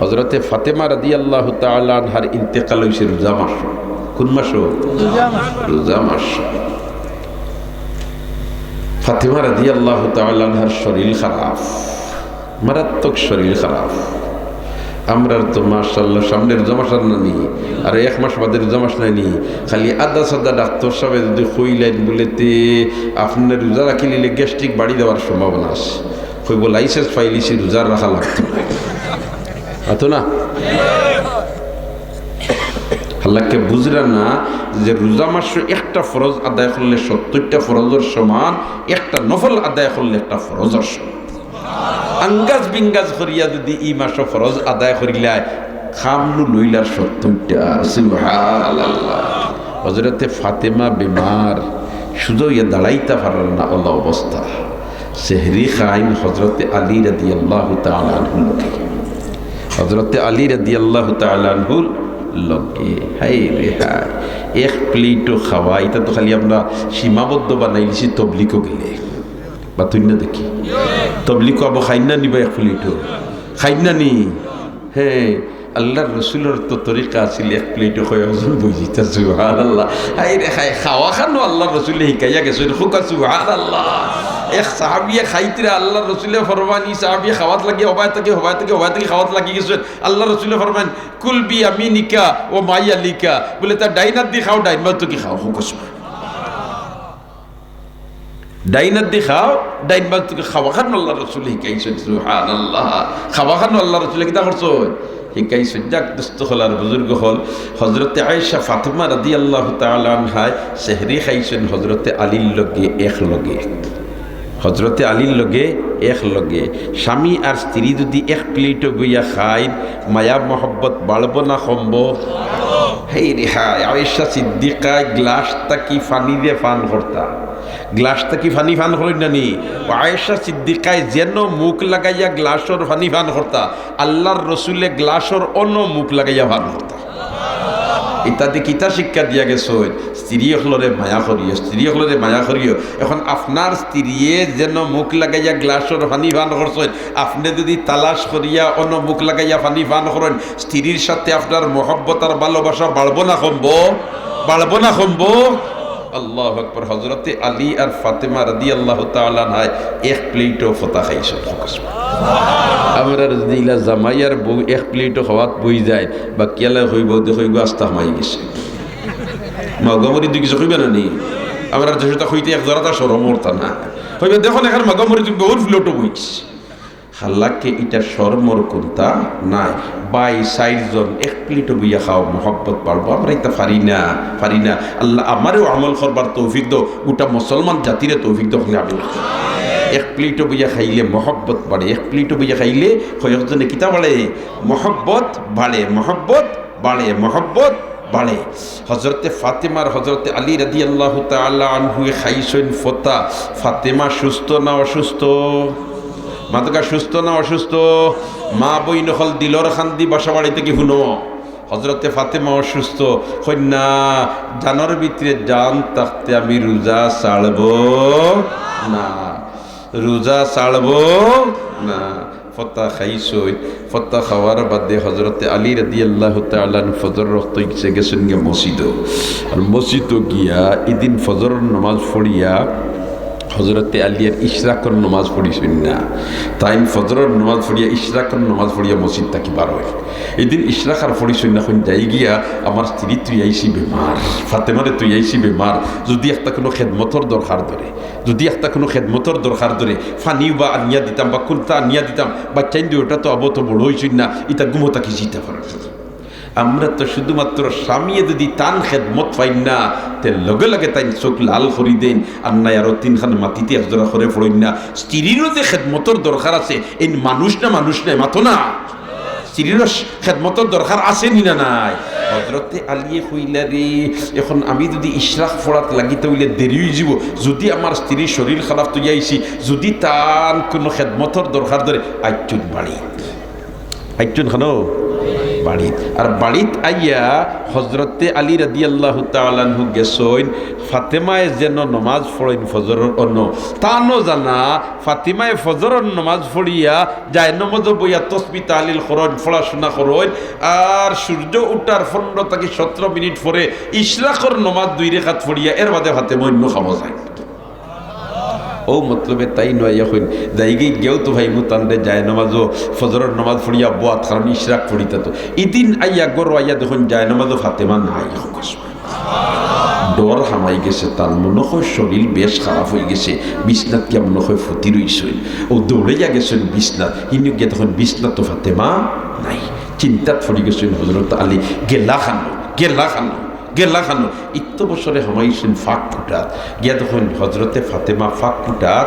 হজরতে ফাতেমা রাদি আল্লাহ তালানহার ইন্তেকাল হয়েছে রোজা মাস। কোন মাস রোজা মাস। ফাতেমা রাদি আল্লাহ তালানহার শরীর খারাপ। মারাত্মক শরীর খারাপ। আমরা তো মার্শাল্লাহ সামনের জমাসার না নি আর এক মাস বাদের জমাস নাই নি খালি আদা সাদা ডাক্তার সাহেব যদি কইলেন বলেতে আপনার রোজা রাখিলে গ্যাস্ট্রিক বাড়ি দেওয়ার সম্ভাবনা আছে। কইব লাইসেন্স ফাইলিছি রোজার রাখা লাগতো আতো না? আল্লাহকে বুঝরা না যে রোজা মাস একটা ফরজ আদায় করলে সত্তরটা ফরজের সমান, একটা নফল আদায় করলে একটা ফরজের সমান। আঙ্গাজ বিঙ্গাজ করিয়া যদি ই মাস ফরজ আদায় করিলায় খামনু লইলার সত্তরটা হজরতে ফাতেমা বিমার শুধু ইয়া দাঁড়াইতে পারার না আল্লাহ অবস্থা। সেহরি খাইন হজরতে আলী রাদি আল্লাহ তালানহুল হজরতে আলী রাদি আল্লাহ তালানহুল লগে। হাই রে হাই এক প্লেটও খাওয়া, এটা তো খালি আমরা সীমাবদ্ধ বানাইছি তবলিকও গেলে। বা তুই না দেখি? তবলিকও আবার খাইনা নিবা এক প্লেটও খাইনা নি হ্যাঁ আল্লাহর রসুলের তো তরিকা আছিল এক প্লেটও খয় ওজন বুঝিতা সুহান আল্লাহ হাই রে খাই খাওয়া খানো আল্লাহর রসুলে শিকাইয়া গেছে সুহান আল্লাহ এক সাহাবিয়ে খাইতে আল্লাহ রসুলে ফরমান ই সাহাবিয়ে খাওয়াত লাগে হবায় থেকে হবায় থেকে হবায় থেকে খাওয়াত লাগি গেছে। আল্লাহ রসুলে ফরমান কুলবি আমি নিকা ও মাইয়া লিকা বলে তার ডাইনার দিয়ে খাও ডাইনবার তো কি খাও হুকস ডাইনার দিয়ে খাও ডাইনবার তোকে খাওয়া খান আল্লাহ রসুল শিকাইছেন সুহান আল্লাহ খাওয়া খান আল্লাহ রসুলে, কিতা করছ? শিকাইছেন যাক দুস্থ হল আর বুজুর্গ হল। হজরতে আয়েশা ফাতেমা রাদি আল্লাহ তালানহায় সেহরি খাইছেন হজরতে আলীর লগে এক লগে। হজরতে আলীর লগে এক লগে। স্বামী আর স্ত্রী যদি এক প্লেট গইয়া খাই মায়া, মহব্বত বাড়ব না কমব হেই রেহাই আয়েশা সিদ্দিকায় গ্লাসটা কি ফানি দিয়ে ফান করতা? গ্লাসটা কি ফানি ফান করেন না নি? আয়েশা সিদ্দিকায় যেন মুখ লাগাইয়া গ্লাসর ফানি ফান করতা, আল্লাহর রসুলে গ্লাসর অন্য মুখ লাগাইয়া ফান করতা। ইত্যাদি কিতা শিক্ষা দিয়া গেছে? স্ত্রী হলরে মায়া করিও স্ত্রী হলরে মায়া করিও এখন আপনার স্ত্রীয়ে যেন মুখ লাগাইয়া গ্লাসর ফানি ফান করছেন আপনি যদি তালাশ করিয়া অন্য মুখ লাগাইয়া ফানি ফান করেন স্ত্রীর সাথে আপনার মহব্বত আর ভালোবাসা বাড়বো না কমব? বাড়বো না কমব? আল্লাহ আকবর হজরতে আলী আর ফাতেমা রাদি আল্লাহ তালায় এক প্লেটও ফতা খাইছ আমরা যদি ইলা জামাইয়ার বউ এক প্লেটও খাওয়াত বই যায় বা কেলা হইব দেখইব আস্তা মাই গেছে। মগমরি দুই কিছু কইবে না নি? আমরা দেশটা হইতে এক জরাতা সরম মরতা না। হইবে দেখুন এখন মগমরি তুই বহুত প্লেটও বইছ হাল্লাকে এটা সরমর কোনটা? নাই। বাই জন এক প্লেটও বইয়া খাও, মহব্বত পারব আমরা এটা পারি না পারি না আল্লাহ আমারও আমল করবার তৌফিক দো গোটা মুসলমান জাতিরে তৌফিক দো আমি এক প্লেটও বইয়া খাইলে মহব্বত বাড়ে এক প্লেটও বইয়া খাইলে কয়েকজনে কিতা বাড়ে মহব্বত বাড়ে মহব্বত বাড়ে মহব্বত বাড়ে হজরতে ফাতেমার হজরতে আলী রাদি আল্লাহ তাল্লাহ আনহুয়ে খাইছেন ফতা। ফাতেমা সুস্থ না অসুস্থ? মাতকা সুস্থ না অসুস্থ? মা বই নহল দিলর খান্দি বাসা বাড়িতে কি শুনো? হজরতে ফাতেমা অসুস্থ। কন্যা, জানোর ভিতরে জান তাকতে আমি রোজা ছাড়ব না। রোজা ছাড়ব না। ফতা খাইছই ফতা খাওয়ার বাদে হজরতে আলী রাদি আল্লাহ তালান ফজর রক্ত গেছে, গেছেন গিয়া মসজিদ। আর মসজিদ গিয়া এদিন ফজর নমাজ পড়িয়া হজরতে আলিয়ার ইশরাকর নমাজ পড়িছেন না। তাই ফজরের নমাজ পড়িয়া ইশরাকর নমাজ পড়িয়া মসজিদ তাকি বার হয়। এদিন ইশরাকার পড়িছেন না যাই গিয়া আমার স্ত্রী তুই আইসি বেমার, ফাতেমারে তুই আইসি বেমার, যদি একটা কোনো খেদমতর দরকার ধরে যদি একটা কোনো খেদমতর দরকার ধরে ফানি বা আনিয়া দিতাম বা কুর্তা আনিয়া দিতাম বা চাইন ওটা তো আবত বড় হয়েছেন না এটা গুমতাকে জিতে পারে আমরা তো শুধুমাত্র স্বামীয়ে যদি তান খেদমত পাই না, তে লগে লগে তাই চোখ লাল করি দেন। আর নাই আরও তিনখান মাটিতে একজোড়া করে পড়েন না। স্ত্রীরও যে খেদমতর দরকার আছে এই মানুষ না মানুষ নাই মাতো না। স্ত্রীরও খেদমতর দরকার আছে নি না নাই? হজরতে আলিয়ে কইলা রে, এখন আমি যদি ইশরাক ফোড়াত লাগিতে হইলে দেরি হয়ে যাব। যদি আমার স্ত্রীর শরীর খারাপ তুই আইছি যদি তার কোনো খেদমতর দরকার ধরে, আইচুন বাড়ি। আইচুন খানো? বাড়িত। আর বাড়িত আইয়া হজরতে আলী রাদি আল্লাহ তালানহু গেছইন ফাতেমায় যেন নমাজ পড়েন ফজরের অন্য তা ন জানা, ফাতিমায় ফজরের নমাজ পড়িয়া যায় নমাজ বইয়া তসবি তালিল করন, পড়াশোনা করন, আর সূর্য উঠার পনেরো থেকে সতেরো মিনিট পরে ইশরাকর নমাজ দুই রেখাত পড়িয়া এর বাদে ফাতেমা অন্য খাওয়া যায়। ও মতলবে তাই নয় এখন। যাইগে গেও তো ভাই মুতান্দে যায় নমাজও, ফজরের নমাজ পড়িয়া বোয়াত, কারণ ইশরাক পড়িতে তো। ইদিন আইয়া গরো আইয়া দেখুন যায় নমাজও ফাতেমা নাই ডর হামাই গেছে তার, মনে হয় শরীর বেশ খারাপ হয়ে গেছে, বিছনাত কে মনে হয় ফুটি রইছেন। ও দৌড়াইয়া গেছেন বিছনাত, ইনি গিয়ে তখন বিছনাত তো ফাতেমা নাই। চিন্তাত পড়ে গেছেন হজরত আলী। গেলা খানো গেলা খানো। গেলা খানো ইত্য বছরে হামাইছেন ফাঁক ফুটাত। গিয়া তখন হজরতে ফাতেমা ফাঁক ফুটাত।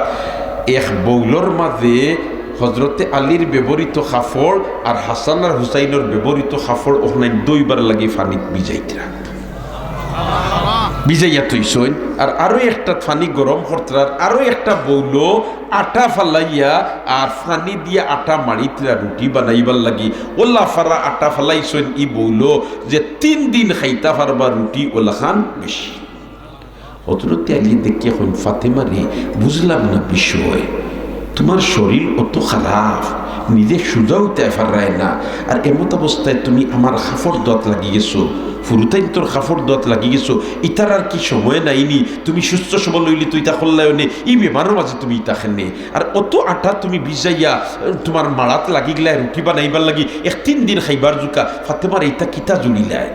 এক বৌলর মাঝে হজরতে আলীর ব্যবহৃত খাফড় আর হাসান আর হুসাইনের ব্যবহৃত খাফড় ওখানে দুইবার লাগে ফানিত বিজাইতরা। বিজাইয়া তুইসইন আর আরও একটা ফানি গরম করতার আরও একটা বৌল আটা ফালাইয়া আর ফানি দিয়ে আটা মারিতরা রুটি বানাইবার লাগি। ওল্লা ফারা আটা ফালাইছইন ই বৌল যে তিন দিন খাইতা ফারবা রুটি ওলা খান বেশি। হজরতে আলী দেখি এখন ফাতেমা রে, বুঝলাম না বিষয়। তোমার শরীর অত খারাপ। নিজে সোজাও তাই ফারায় না। আর এমত অবস্থায় তুমি আমার খাফর দত লাগি গেছো। ফুরুতাইন তোর খাফর দত লাগি গেছো। ইতার আর কি সময় নাইনি তুমি সুস্থ সবল লইলি তুই তা করলাই নে ই বেমারের মাঝে তুমি ইতা খেনে। আর অত আটা তুমি ভিজাইয়া তোমার মাড়াত লাগি গেলাই রুটি বানাইবার লাগি এক তিন দিন খাইবার জুকা ফাতেমার এইটা কিতা জুলিলাই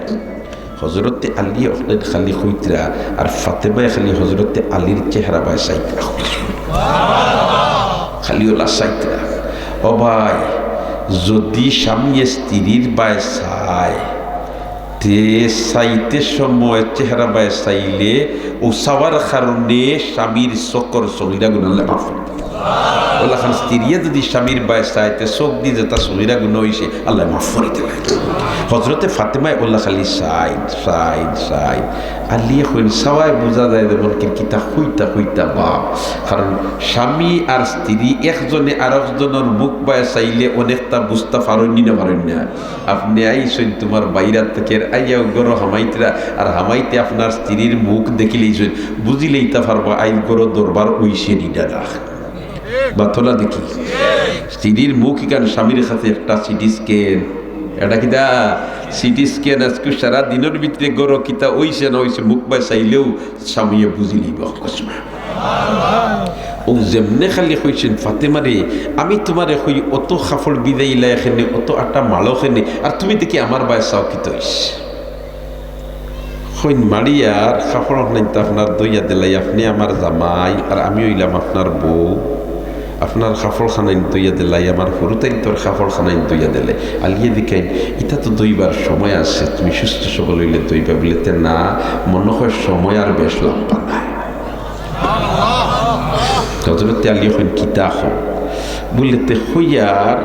হজরতে আলী অখলেন খালি হইতরা আর ফাতেমায় খালি হজরতে আলীর চেহারা বায় সাইতরা খালি ওলা সাইতরা ও ভাই, যদি স্বামী স্ত্রীর বায় চায়, তে চাইতে সময় চেহারা বায় চাইলে ও চাওয়ার কারণে স্বামীর চকর চলিরা গুণালে মাফ ওলা খান স্ত্রীয়ে যদি স্বামীর বায় চাইতে চোখ দিয়ে যে তার চহিরা গুণ হয়েছে আল্লাহ মাফ করে দিলে হজরতে ফাতেমায় ওল্লা খালি সাইড সাইড সাইড আলিয়ে হইল সবাই বোঝা যায় যেমন কিতা হইতা হইতা বাপ। কারণ স্বামী আর স্ত্রী একজনে আর একজনের মুখ বায় চাইলে অনেকটা বুঝতে পারেননি না পারেন না। আপনি আইসেন তোমার বাইরার থেকে আইয়া গরো হামাইতরা, আর হামাইতে আপনার স্ত্রীর মুখ দেখিলেই বুঝিলেই তা পারবা আইন গরো দরবার ওইসে নিডা রাখ বা তোলা দেখি। স্ত্রীর মুখ কেন স্বামীর কাছে একটা সিটি স্ক্যান। এটা কিতা সিটি স্ক্যান আজকে সারা দিনের ভিতরে গরো কিতা ওইছে না ওইছে মুখ বাই চাইলেও স্বামীয়ে বুঝি অকস্মা ও যেমনে খালি কইছেন ফাতেমারে আমি তোমারে কই অত খাফল বিদাইলা এখানে অত আটা মালো এখানে আর তুমি দেখি আমার বায় চাও কি তৈস? হইন মারিয়ার খাফল নাই আপনার দইয়া দিলাই, আপনি আমার জামাই, আর আমি হইলাম আপনার বউ। আপনার খাফড় খানাইন দইয়া দিলাই আমার হরুতাইন তোর খাফড় খানাইন দইয়া দিলে আলিয়ে দিকাইন এটা তো দইবার সময় আছে তুমি সুস্থ সবল হইলে দইবা বলিতে না মনে হয় সময় আর বেশ নাই হজরতে আলিয়ে হইন কিতা হন বলিতে হইয়ার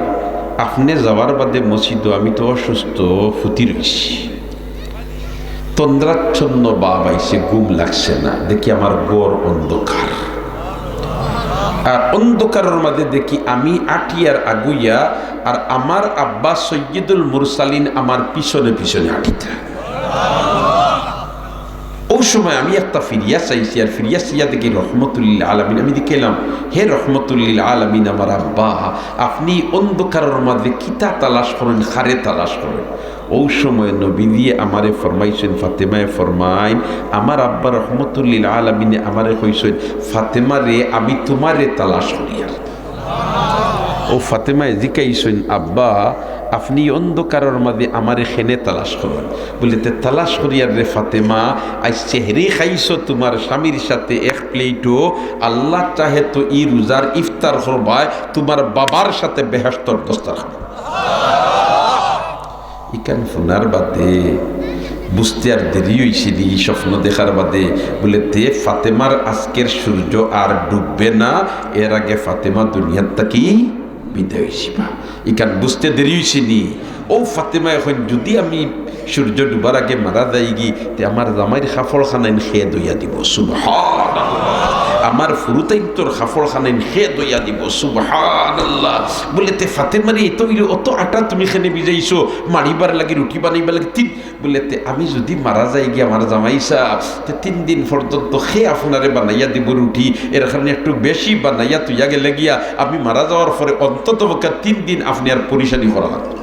আপনি যাওয়ার বাদে মসজিদ আমি তো অসুস্থ ফুটি রয়েছি তন্দ্রাচ্ছন্ন বাপ আইসে ঘুম লাগছে না দেখি আমার গড় অন্ধকার আর অন্ধকারের মাঝে দেখি আমি আটিয়ার আগুইয়া আর আমার আব্বা সৈয়দুল মুরসালিন আমার পিছনে পিছনে আটিতা। সময় আমি একটা ফিরিয়া চাইছি, আর ফিরিয়া চাইয়া দেখি রহমতুল্লিল আলমিন। আমি দেখলাম হে রহমতুল্লিল আলমিন, আমার আব্বা, আপনি অন্ধকারের মাঝে কিতা তালাশ করেন, খারে তালাশ করেন? ওই সময় নবী দিয়ে আমারে ফরমাইছেন, ফাতেমায় ফরমাইন, আমার আব্বা রহমতুল্লিল আলমিনে আমারে কইছেন, ফাতেমা রে, আমি তোমারে তালাশ করি আর ও ফাতেমায় জিকাইছেন, আব্বা আপনি অন্ধকারের মাঝে আমার এখানে তালাশ করুন। বলে তে তালাশ করিয়ার রে ফাতেমা, আজ চেহারি খাইছো তোমার স্বামীর সাথে এক প্লেটও। আল্লাহ চাহে তো ই রোজার ইফতার করবায়, তোমার বাবার সাথে বেহাস্তর দস্তার ইকান ফোনার বাদে, বুঝতে আর দেরি হয়েছে নি স্বপ্ন দেখার বাদে। বলে তে ফাতেমার আজকের সূর্য আর ডুববে না, এর আগে ফাতেমা দুনিয়ার তাকি বিদায় হয়েছিবা ইকান বুঝতে দেরি হয়েছে নি। ও ফাতেমা, এখন যদি আমি সূর্য ডুবার আগে মারা যাই তে আমার জামাইয়ের খাফল খানাইন খেয়ে দইয়া দিব। সুবহান আমার ফুরুতাইন তোর খাফড় খানাইন হে দইয়া দিব সুবহান আল্লাহ বলে তে ফাতেমারি এত অত আটা তুমি খেনে বিজাইছো মারিবার লাগে, রুটি বানাইবার লাগে, তিন বলে তে আমি যদি মারা যাই গিয়া আমার জামাইসা তে তিন দিন পর্যন্ত সে আপনারে বানাইয়া দিব রুটি এরখানে একটু বেশি বানাইয়া তুইয়া গেলে গিয়া, আমি মারা যাওয়ার পরে অন্তত তিন দিন আপনি আর পরিশানি করা লাগতো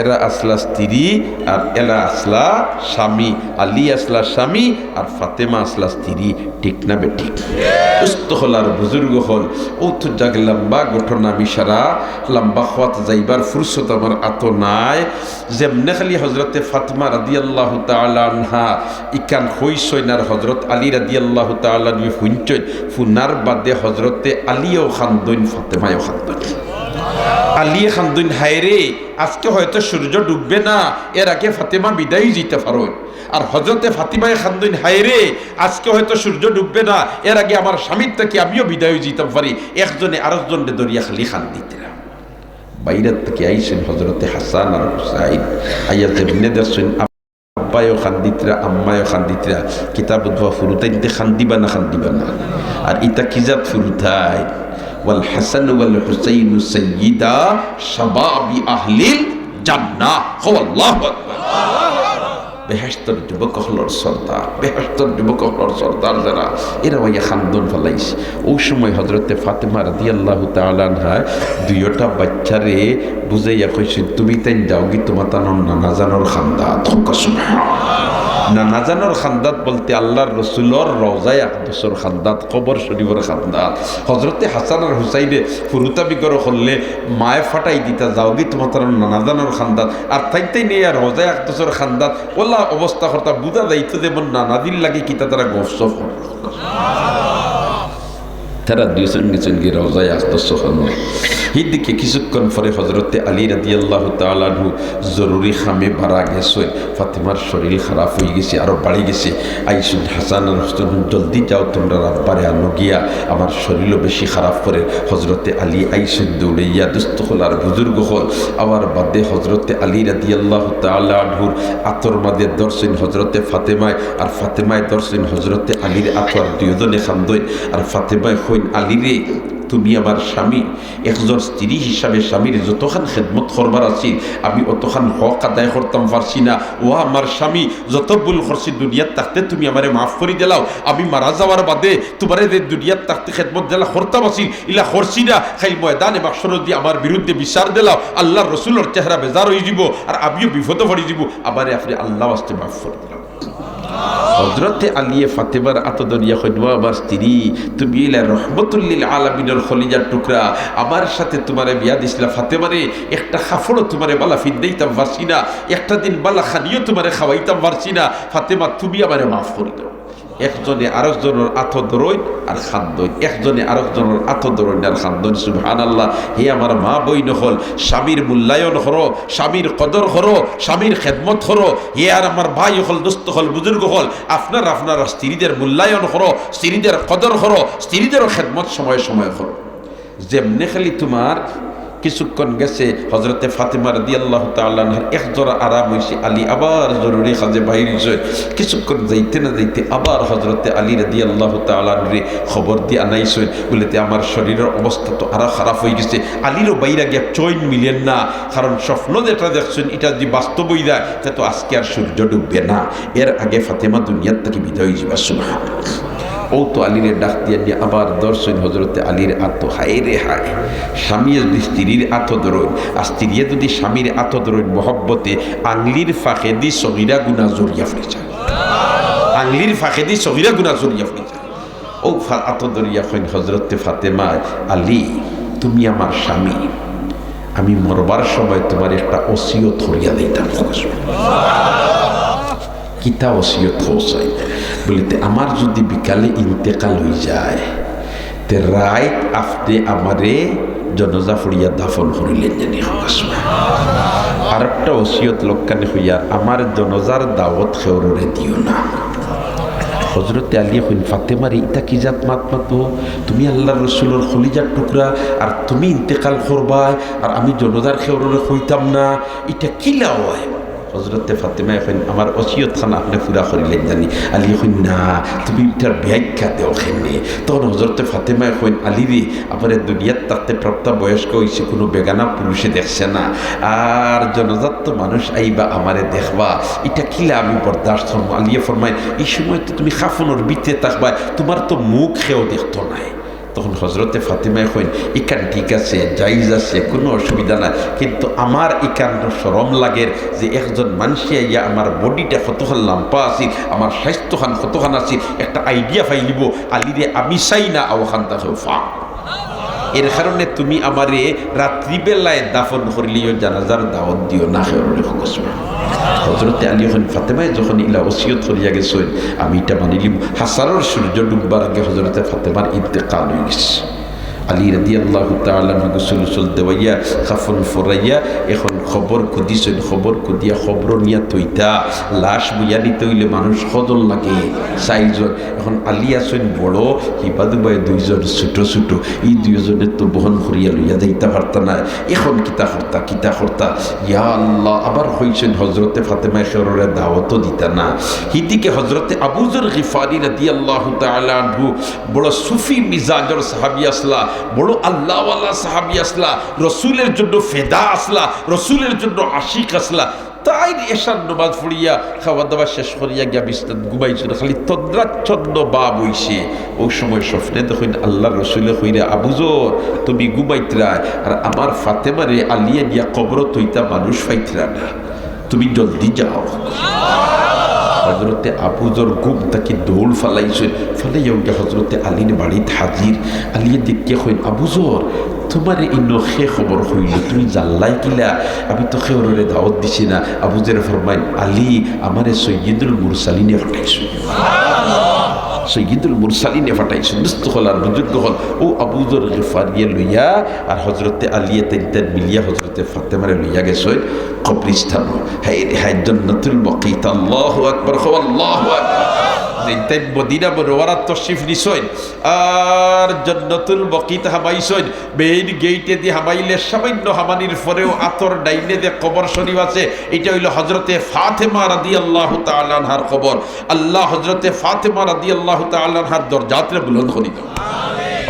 এরা আসলা স্ত্রী আর এলা আসলা স্বামী। আলী আসলা স্বামী আর ফাতেমা আসলা স্ত্রী। ঠিক না বে ঠিক? সুস্থ হল আর বুজুর্গ হল ও তো জাগ লম্বা ঘটনা মিশারা, লম্বা হওয়াত যাইবার ফুরসত আমার আত নাই। যেমনে খালি হজরতে ফাতেমা রাদি আল্লাহ তালানহা ইকান হইসইনার হজরত আলী রাদি আল্লাহ তালানি ফুঞ্চই ফুনার বাদে হজরতে আলীও খান্দইন, ফাতেমায়ও খান্দইন। আলিয়ে খান্দুন হায়রে আজকে হয়তো সূর্য ডুববে না। এর আগে ফাতেমা বিদায় দিতে পারো আর হজরতে ফাতিমায় খান্দুন হায়রে আজকে হয়তো সূর্য ডুববে না। এর আগে আমার স্বামীর থেকে আমিও বিদায় দিতে পারি। একজনে আরেকজনে দরিয়া খালি খান দিতে। বাইরের থেকে আইসেন হজরতে হাসান আর হুসাইন। আইয়া যেমনে দেখছেন, আব্বায়ও খান্দিতরা আম্মায়ও খান্দিতরা কিতাব উদ্ভা ফুরুতাইতে খান্দিবা না খান্দিবা না। আর ইতা কিজাত ওয়াল হাসান ওয়াল হুসাইন সাইয়্যিদা শাবাবি আহলিল জান্নাহ। আল্লাহু আকবার। বেহেস্তর যুবক হলর সর্দার বেহেস্তর যুবক হলর সর্দার যারা, এরা ওই খান্দন ফেলাইছে। ওই সময় হজরতে ফাতেমা রাদি আল্লাহ তালানহা দুইটা বাচ্চারে বুঝাইয়া কইছে, তুমি তাই যাও কি তোমার তানোর নানা জানোর খান্দা থকা না জানোর খান্দাত বলতে আল্লাহর রসুলর রওজায় বছর খান্দাত কবর শরীফর খান্দাত। হজরতে হাসান আর হুসাইনে ফুরুতা বিগর হলে মায়ে ফাটাই দিতা যাওগি তোমার তার নানা জানোর খান্দাত। আর তাই নেই আর রওজায় বছর খান্দাত, ওলা অবস্থা কর্তা বুঝা যাইতো যেমন নানাদিন লাগে কিতা তারা গফসফ তারা দুজন গেছেন গিয়ে রওজায় আসতেছ দিকে কিছুক্ষণ পরে হজরতে আলী রাদি আল্লাহ তালু জরুরি খামে বাড়া গেছে, ফাতিমার শরীর খারাপ হয়ে গেছে আরও বাড়ি গেছে। আইসুন হাসান হোসেন জলদি যাও, তোমরা রাব্বারে আনো গিয়া, আমার শরীরও বেশি খারাপ করে। হজরতে আলী আইসুন দৌড়ে ইয়া দুস্থ হল আর বুজুর্গ হল। আবার বাদে হজরতে আলী রাদি আল্লাহ তালুর আতর মাদের দর্শন হজরতে ফাতেমায়, আর ফাতেমায় দর্শন হজরতে আলীর আতর দুজনে খান্দই আর ফাতেমায় হইন আলীরে তুমি আমার স্বামী, একজন স্ত্রী হিসাবে স্বামীর যতখান খেদমত করবার আছি, আমি অতখান হক আদায় করতাম পারছি না। ও আমার স্বামী, যত ভুল করছি দুনিয়ার থাকতে তুমি আমারে মাফ করে দিলাও। আমি মারা যাওয়ার বাদে তোমার দুনিয়ার থাকতে খেদমত দিলা করতাম আছি, ইলা করছি না। খাই ময়দানে বাক্সর দিয়ে আমার বিরুদ্ধে বিচার দিলাও। আল্লাহ রসুলের চেহারা বেজার হয়ে যাব, আর আমিও বিপদ পড়ে যাব। আবার আপনি আল্লাহ আসতে মাফ করে দিলাম হজরতে আলিয়ে ফাতেমার আতদরিয়া খৈনবা আমার স্ত্রী, তুমি ইলা রহমতুল্লিল আলমিনের খলিজার টুকরা, আমার সাথে তোমারে বিয়া দিছিলা ফাতেবারে একটা খাফড়ও তোমারে বালা ফিন্দাইতাম পারছি না, একটা দিন বালা খানিও তোমারে খাওয়াইতাম পারছি না। ফাতেমা, তুমি আমারে মাফ করে দাও। একজনে আরেকজনের আথ দরইন আর খান্দইন। একজনে আরেকজনের আথ দরইন আর খান্দইন। সুবহান আল্লাহ হে আমার মা বই নহল স্বামীর মূল্যায়ন হরো স্বামীর কদর হরো স্বামীর খেদমত হরো হে আর আমার ভাই হল, দোস্ত হল, বুজুর্গ হল, আপনার আপনার স্ত্রীদের মূল্যায়ন হরো স্ত্রীদের কদর হরো স্ত্রীদেরও খেদমত সময় সময় হরো যেমনে খালি তোমার কিছুক্ষণ গেছে হজরতে ফাতেমা রাদি আল্লাহ তাল্লাহার এক জোড়া আরাম হয়েছে আলী আবার জরুরি কাজে বাইর কিছুক্ষণ যাইতে না যাইতে আবার হজরতে আলী রাদি আল্লাহ তাল্লাহরে খবর দিয়ে আনাইছেন বলেতে আমার শরীরের অবস্থা তো আরও খারাপ হয়ে গেছে। আলীরও বাইরা গিয়া চইন মিলেন না, কারণ স্বপ্ন যেটা দেখছেন, এটা যদি বাস্তব হয়ে যায়, তা তো আজকে আর সূর্য ডুববে না। এর আগে ফাতেমা দুনিয়ার থেকে বিদায় যাবা সুবাহ ও তো আলীরে ডাক দিয়ে নিয়ে আবার দর্শন হজরতে আলীর আত্ম হায় রে হায়। স্বামী যদি স্ত্রীর আত্ম দরইন আর স্ত্রী যদি স্বামীর আত্ম দরইন মহব্বতে আংলির ফাঁকে দি সহিরা গুনা জড়িয়া ফেলে যায়। আংলির ফাঁকে দি সহিরা গুনা জড়িয়া ফেলে যায়। ও আত্ম দরিয়া হইন হজরতে ফাতেমা আলী, তুমি আমার স্বামী। আমি মরবার সময় তোমার একটা ওসিয়ত হরিয়া দিতাম। কিতা ওসিয়ত হোসাই বলিতে আমার যদি বিকালে ইন্তেকাল হয়ে যায় তে রাইত আপনি আমারে জনজা ফুড়িয়া দাফন করিলেন জানি আর একটা ওসিয়ত লোককানে হইয়া আমার জনজার দাওয়াত খেউরে দিও না হজরতে আলী হইন ফাতেমারি ইতা কি জাত মাত মাতো তুমি আল্লাহ রসুলের খলিজার টুকরা আর তুমি ইন্তেকাল করবাই আর আমি জনজার খেউরে হইতাম না এটা কি হয় হজরতে ফাতেমা এখন আমার অসিয়ত খানা আপনি পুরা করিলেন জানি। আলী এখন না, তুমি এটার ব্যাখ্যা দেও খেনে তখন হজরতে ফাতেমা এখন, আলী রে দুনিয়ার তাতে প্রাপ্ত বয়স্ক হয়েছে কোনো বেগানা পুরুষে দেখছে না। আর জনজাত মানুষ আইবা আমারে দেখবা। এটা কিলা আমি বরদাস্ত আলিয়া ফরমায়, এই সময় তো তুমি খাফনের বিতে থাকবা, তোমার তো মুখ খেয়েও দেখতো নাই। তখন হজরতে ফাতিমায় হইন ইকান ঠিক আছে জাইজ আছে, কোনো অসুবিধা নাই। কিন্তু আমার ইকান সরম লাগের যে একজন মানুষে ইয়া আমার বডিটা কতখান লাম্পা আছিল, আমার স্বাস্থ্যখান কতখান আছিল, একটা আইডিয়া ফাইলিব আলিরে আমি চাই না, আওখান তাকে ফা এর কারণে তুমি আমারে রাত্রিবেলায় দাফন করলিও জানাজার দাওয়াত দিও না, খেয়ে হজরতে আলী হন ফাতেমায় যখন ইলা ওসিয়ত করিয়া গেছেন, আমি এটা মানিলিম। হাসানোর সূর্য ডুববার আগে হজরতে ফাতেমার ইন্তেকাল হয়ে গেছে। আলী রাদি আল্লাহ তালাম গোসল উসল দেওয়াইয়া কাফন ফরাইয়া, এখন খবর খুদিছেন খবর খুদিয়া খবর নিয়া তৈতা লাশ বুইয়া নিতে হইলে মানুষ সদল লাগে। চাইজন এখন আলী আছেন বড় হিবাদুবাই দুইজন ছোট ছোট, এই দুইজনের তো বহন করিয়া লইয়া যাইতে পারতা না এখন কিতা কর্তা কিতা কর্তা? ইয়া আল্লাহ, আবার হইছেন হজরতে ফাতেমা খেররে দাওয়াতও দিতা না। হিদিকে হজরতে আবুজর গিফারি রাদি আল্লাহ তালু বড় সুফি মিজাজর সাহাবি আসলা বড় আল্লাহওয়ালা সাহাবি আসলা, রসুলের জন্য ফেদা আসলা, রসুলের জন্য আশিক আসলা। তাই এসার নমাজ পড়িয়া খাওয়া দাওয়া শেষ করিয়া গিয়া বিস্তার ঘুমাইছিল। খালি তদ্রাচ্ছন্ন বা বইছে ওই সময় স্বপ্নে দেখুন আল্লাহ রসুলে কইরে আবুজর তুমি ঘুমাইতরা আর আমার ফাতেমারে আলিয়া দিয়া কবর তৈতা মানুষ পাইতরা না। তুমি জলদি যাও। হজরতে আবুজর গুম তাকে দৌড় ফালাইছে ফালাইয়া গিয়া হজরতে আলীর বাড়িত হাজির। আলিয়ে দিকে হইন আবুজর, তোমার এই নখে খবর হইল, তুমি জাল্লাই কিলা, আমি তো খেওরে দাওয়াত দিছি না। আবুজের ফরমাইন আলী, আমারে সৈয়দুল মুরসালিনে ফাটাইছো সৈয়দুল মুরসালিনে ফাটাইছো দুস্থ হল আর বুজুর্গ হল। ও আবুজর গেফারিয়ে লইয়া আর হজরতে আলিয়ে তেন তেন মিলিয়া হজরতে ফাতেমারে লইয়া গেছে কবরিস্তান হাই হাই জন্নতুল বকিত আল্লাহ আকবর হো আল্লাহ আকবার। আর জন্নতুল বকিত হামাইছইন মেইন গেইটে হামাইলে সামান্য হামানির পরেও আতর ডাইনে যে কবর আছে। এটা হইল হজরতে ফাতেমা রাদি আল্লাহ তালানহার কবর। আল্লাহ হজরতে ফাতেমা রাদি আল্লাহ তালানহার দরজাতরে বুলন্দ করিত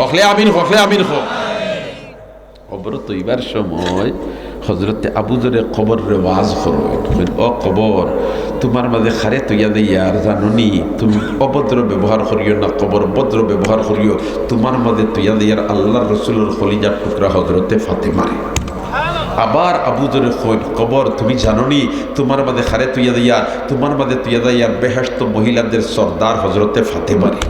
হকলে আমিন হকলে আমিন হো। কবর তৈবার সময়। হজরতে আবুজরে কবর রে ওয়াজ করো ও কবর, তোমার মাঝে খারে তৈয়া দেয়া আর জাননি তুমি অভদ্র ব্যবহার করিও না, কবর ভদ্র ব্যবহার করিও, তোমার মাঝে তৈয়া দেয়ার আল্লাহ রসুলের খলিজার টুকরা হজরতে ফাতেমারে। আবার আবুদরে কইন কবর, তুমি জাননি তোমার মাঝে খারে তুইয়া দিয়া তোমার মাঝে তুইয়া দিয়া বেহেস্ত মহিলাদের সর্দার হজরতে ফাতেমারে।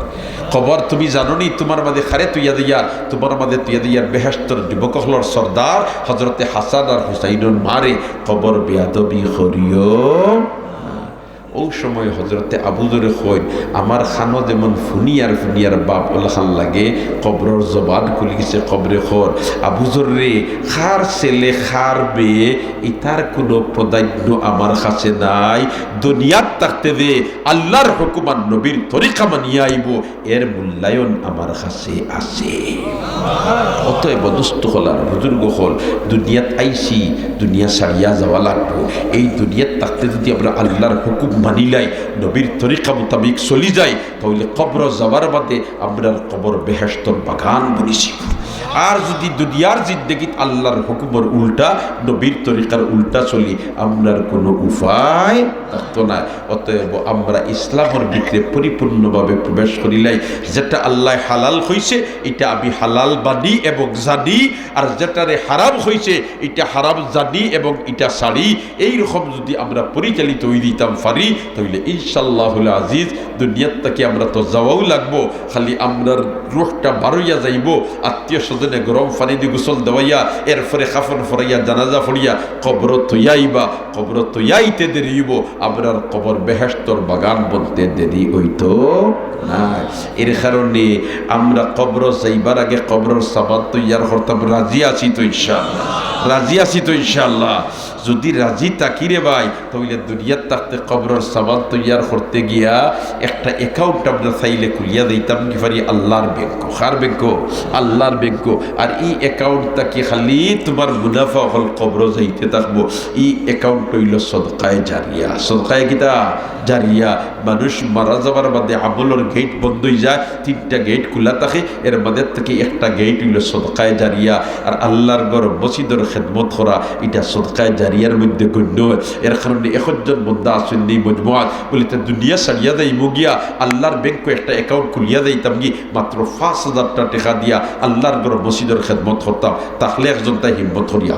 খবর তুমি জাননি, তোমার মাঝে খারে তুইয়া দিয়া, তোমার মাঝে তুইয়া দিয়ার বেহেস্তর যুবকহলর সর্দার হজরতে হাসান আর হুসাইনুর মারে কবর বেয়াদবি করিও। ওই সময় হজরতে আবুদরে কই আমার খানো যেমন ফুনিয়ার ফুনিয়ার বাপ খান লাগে, কবরর জবান খুলি গেছে কবরে খর। আবুজর রে, খার ছেলে, খার বেয়ে ইতার কোনো প্রদান্য আমার কাছে নাই। দুনিয়ার থাকতে দে আল্লাহর হুকুমান নবীর তরিকা মানিয়ে আইব, এর মূল্যায়ন আমার কাছে আছে। অতএব দুস্থ হলার বুজুর্গ হল, দুনিয়াত আইসি দুনিয়া সারিয়া যাওয়া লাগবো। এই দুনিয়াত থাকতে যদি আমরা আল্লাহর হুকুম মানিলাই, নবীর তরিকা মোতাবিক চলি যায়, তাহলে কবর যাবার বাদে আপনার কবর বেহেস্তর বাগান বনিছি আর যদি দুনিয়ার জিন্দগিত আল্লাহর হুকুমের উল্টা, নবীর তরিকার উল্টা চলি, আমরার কোনো উপায় থাকতো না। অতএব আমরা ইসলামের ভিতরে পরিপূর্ণভাবে প্রবেশ করিলাই। যেটা আল্লাহ হালাল হয়েছে এটা আমি হালাল বানি এবং জানি। আর যেটারে হারাম হয়েছে এটা হারাম জানি এবং এটা সারি। এইরকম যদি আমরা পরিচালিত হয়ে দিতাম পারি, তাহলে ইনশাল্লাহ আজিজ দুনিয়ার থেকে আমরা তো যাওয়াও লাগবো। খালি আমরার রুহটা বারইয়া যাইব আত্মীয় স্বজনে গরম পানি দিয়ে গোসল দেওয়াইয়া এরপরে খাফন ফরাইয়া, জানাজা ফরিয়া কবর তৈয়াইবা কবর তৈয়াইতে দেরিব আপনার কবর বেহেস্তর বাগান বলতে দেরি হইতো না এর কারণে আমরা কবর যাইবার আগে কবর সাবাদ তৈয়ার করতাম রাজি আছি তো ইনশাল্লাহ রাজি আছি তো ইনশাল্লাহ যদি রাজি তাকি রে ভাই, তাহলে দুনিয়ার থাকতে কবরের সামান তৈয়ার করতে গিয়া একটা অ্যাকাউন্ট আমরা চাইলে খুলিয়া দিতাম কি পারি আল্লাহর ব্যাংক কার ব্যাংক আল্লাহর ব্যাংক আর এই অ্যাকাউন্টটা কি খালি তোমার মুনাফা হল কবর যাইতে থাকব? এই অ্যাকাউন্ট হইল সদকায় জারিয়া। সদকায় কিতা? জারিয়া। মানুষ মারা যাবার বাদে আমলের গেট বন্ধ হয়ে যায়, তিনটা গেট খোলা থাকে, এর মধ্যে থেকে একটা গেট হইল সদকায় জারিয়া। আর আল্লাহর গর মসজিদের খেদমত করা, এটা সদকায় জারিয়ার মধ্যে গণ্য। এর কারণে এখনজন বন্ধা আসেন নেই মজমুয়াত বলে, তা দুনিয়া সারিয়া দেয় মুগিয়া। আল্লাহর ব্যাংক একটা অ্যাকাউন্ট খুলিয়া দিতাম কি মাত্র পাঁচ হাজারটা টাকা দিয়া আল্লাহর গর মসজিদের খেদমত করতাম। তাহলে একজন তাই হিম্মত হরিয়া